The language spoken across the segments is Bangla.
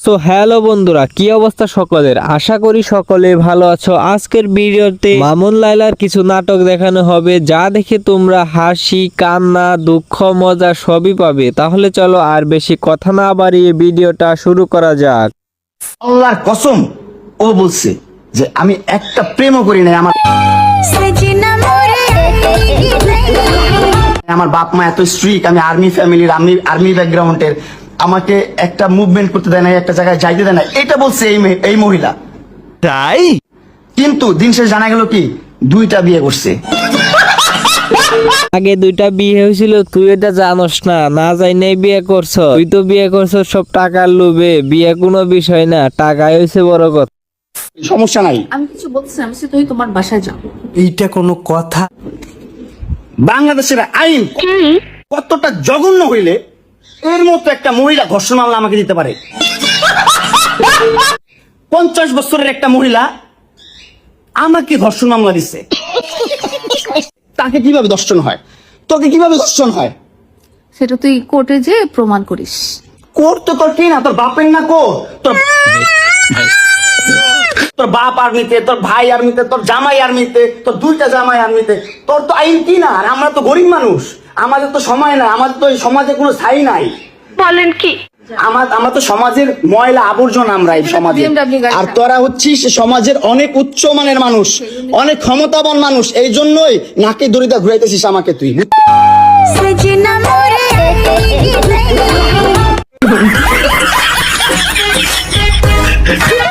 সো হ্যালো বন্ধুরা কি অবস্থা সকলের? আশা করি সকলে ভালো আছো। আজকের ভিডিওতে মামুন লাইলার কিছু নাটক দেখানো হবে যা দেখে তোমরা হাসি কান্না দুঃখ মজা সবই পাবে। তাহলে চলো আর বেশি কথা না বাড়িয়ে ভিডিওটা শুরু করা যাক। আল্লাহর কসম ও বলছে যে আমি একটা প্রেমও করি নাই আমার আমার বাপ মা এত স্ট্রিক আমি আর্মি ফ্যামিলির আর্মি আর্মি ব্যাকগ্রাউন্ডের আমাকে একটা মুভমেন্ট করতে দেয় না একটা জায়গায় যাইতে দেয় না এটা বলছে এই এই মহিলা। তাই? কিন্তু দিন শেষ জানা গেল কি? দুইটা বিয়ে করছে। আগে দুইটা বিয়ে হয়েছিল তুই এটা জানোস না। না যাই নাই বিয়ে করছ তুই তো বিয়ে করছ সব টাকার লোভে। বিয়ে কোনো বিষয় না টাকাই হয়েছে বড় কথা। সমস্যা নাই। আমি কিছু বলছি না আমি বলছি, তুই তোমার বাসায় যাও এইটা কোনো কথা? বাংলাদেশের আইন কতটা জঘন্য হইলে এর মতো একটা মহিলা ধর্ষণ মামলা আমাকে দিতে পারে। পঞ্চাশ বছরের একটা মহিলা আমাকে ধর্ষণ মামলা দিচ্ছে তাকে কীভাবে ধর্ষণ হয়? তোকে কীভাবে ধর্ষণ হয়? সেটা তুই কোর্টে যে প্রমাণ করিস। কোর্ট তো তোর কি না? তোর বাপের না কো তোর তোর বাপ আর্মিতে তোর ভাই আর্মিতে তোর জামাই আর্মিতে তোর দুইটা জামাই আর্মিতে। তোর তো আইন কি না? আর আমরা তো গরিব মানুষ। আমাদের তো সময় নাই আমাদের তো সমাজে কোনো স্থায়ী নাই। বলেন কি? আমার আমার তো সমাজের ময়লা আবর্জনা আমরা এই সমাজে। আর তোরা হচ্ছিস সমাজের অনেক উচ্চ মানের মানুষ অনেক ক্ষমতাবান মানুষ এই জন্যই নাকে দড়িটা ঘুরাইতেছিস আমাকে তুই। সজনা মোরে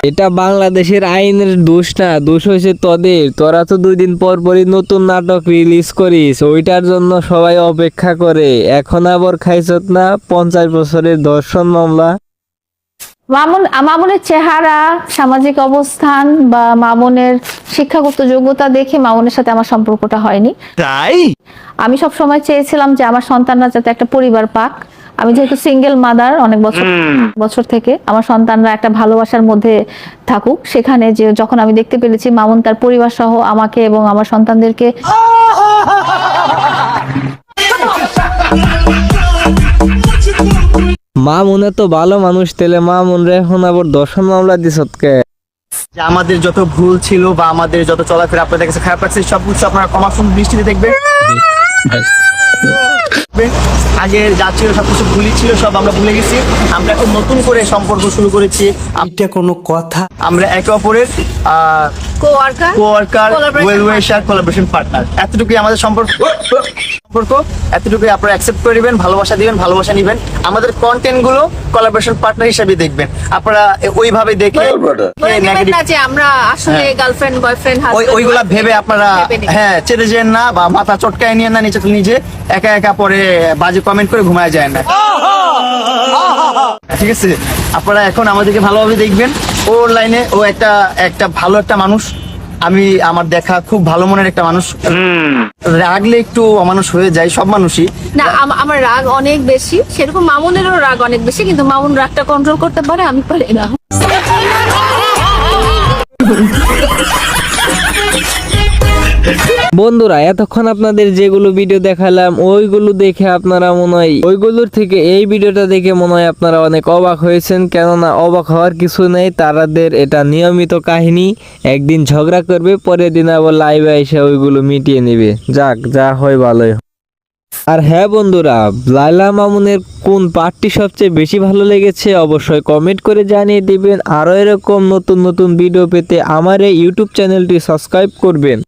এটা বাংলাদেশের আইনের দোষ না দোষ হয়েছে তোদের। তোরা তো দুই দিন পর পরই নতুন নাটক রিলিজ করিস ওইটার জন্য সবাই অপেক্ষা করে। এখন আবার খাইছত না পঞ্চাশ বছরের দর্শন মামলা? মামুন মামুনের চেহারা সামাজিক অবস্থান বা মামুনের শিক্ষাগত যোগ্যতা দেখে মামুনের সাথে আমার সম্পর্কটা হয়নি। তাই? আমি সব সময় চেয়েছিলাম যে আমার সন্তানরা যাতে একটা পরিবার পাক। আমি যেহেতু সিঙ্গেল মাদার অনেক বছর বছর থেকে আমার সন্তানরা একটা ভালোবাসার মধ্যে থাকুক সেখানে যে যখন আমি দেখতে পেরেছি মামুন তার পরিবার সহ আমাকে এবং আমার সন্তানদেরকে। মা মনে তো ভালো মানুষ তেলে মা মন রে এখন আবার দর্শন মামলা দিছত কে যে আমাদের যত ভুল ছিল বা আমাদের যত চলাফেরা আপনাদের কাছে খারাপ লাগছে সব কিছু আপনারা কমার্শন দৃষ্টিতে দেখবেন। দেখবেন। আগে যা ছিল সবকিছু ভুলই ছিল সব আমরা ভুলে গেছি। আমরা এখন নতুন করে সম্পর্ক শুরু করেছি। কোনো কথা। আমরা একে অপরের coworker coworker Collaboration collaboration partner এতটুকুই আমাদের সম্পর্ক সম্পর্ক এতটুকুই আপনারা অ্যাকসেপ্ট করে দিবেন ভালোবাসা দিবেন ভালোবাসা নিবেন। আমাদের কন্টেন্টগুলো কোলাবোরেশন পার্টনার হিসেবে দেখবেন। আপনারা ওইভাবে দেখে আমরা আসলে গার্লফ্রেন্ড বয়ফ্রেন্ড ওইগুলা ভেবে আপনারা হ্যাঁ চেতে যেন না বা মাথা চটকায় নিয়ে না নিচে নিজে একা একা পরে বাজে কমেন্ট করে ঘুমায় যায় না। ঠিক আছে? আপনারা এখন আমাদেরকে ভালোভাবে দেখবেন। ওর লাইনে ও একটা একটা ভালো একটা মানুষ। আমি আমার দেখা খুব ভালো মনের একটা মানুষ। রাগলে একটু অমানুষ হয়ে যায় সব মানুষই। না আম- আমার রাগ অনেক বেশি। সেরকম মামুনেরও রাগ অনেক বেশি কিন্তু মামুন রাগটা কন্ট্রোল করতে পারে আমি পারি না। বন্ধুরা, এতক্ষণ আপনাদের যেগুলো ভিডিও দেখালাম, ওইগুলো দেখে আপনারা মনে হয় ওইগুলোর থেকে এই ভিডিওটা দেখে মনে হয় আপনারা অনেক অবাক হয়েছেন। কেননা অবাক হওয়ার কিছু নেই, তারাদের এটা নিয়মিত কাহিনী, একদিন ঝগড়া করবে, পরের দিন আবার লাইভে এসে ওইগুলো মিটিয়ে নেবে। যাক, যা হয় ভালোই। আর হ্যাঁ বন্ধুরা লাইলা মামুনের কোন পার্টটি সবচেয়ে বেশি ভালো লেগেছে অবশ্যই কমেন্ট করে জানিয়ে দিবেন। আরও এরকম নতুন নতুন ভিডিও পেতে আমার এই ইউটিউব চ্যানেলটি সাবস্ক্রাইব করবেন।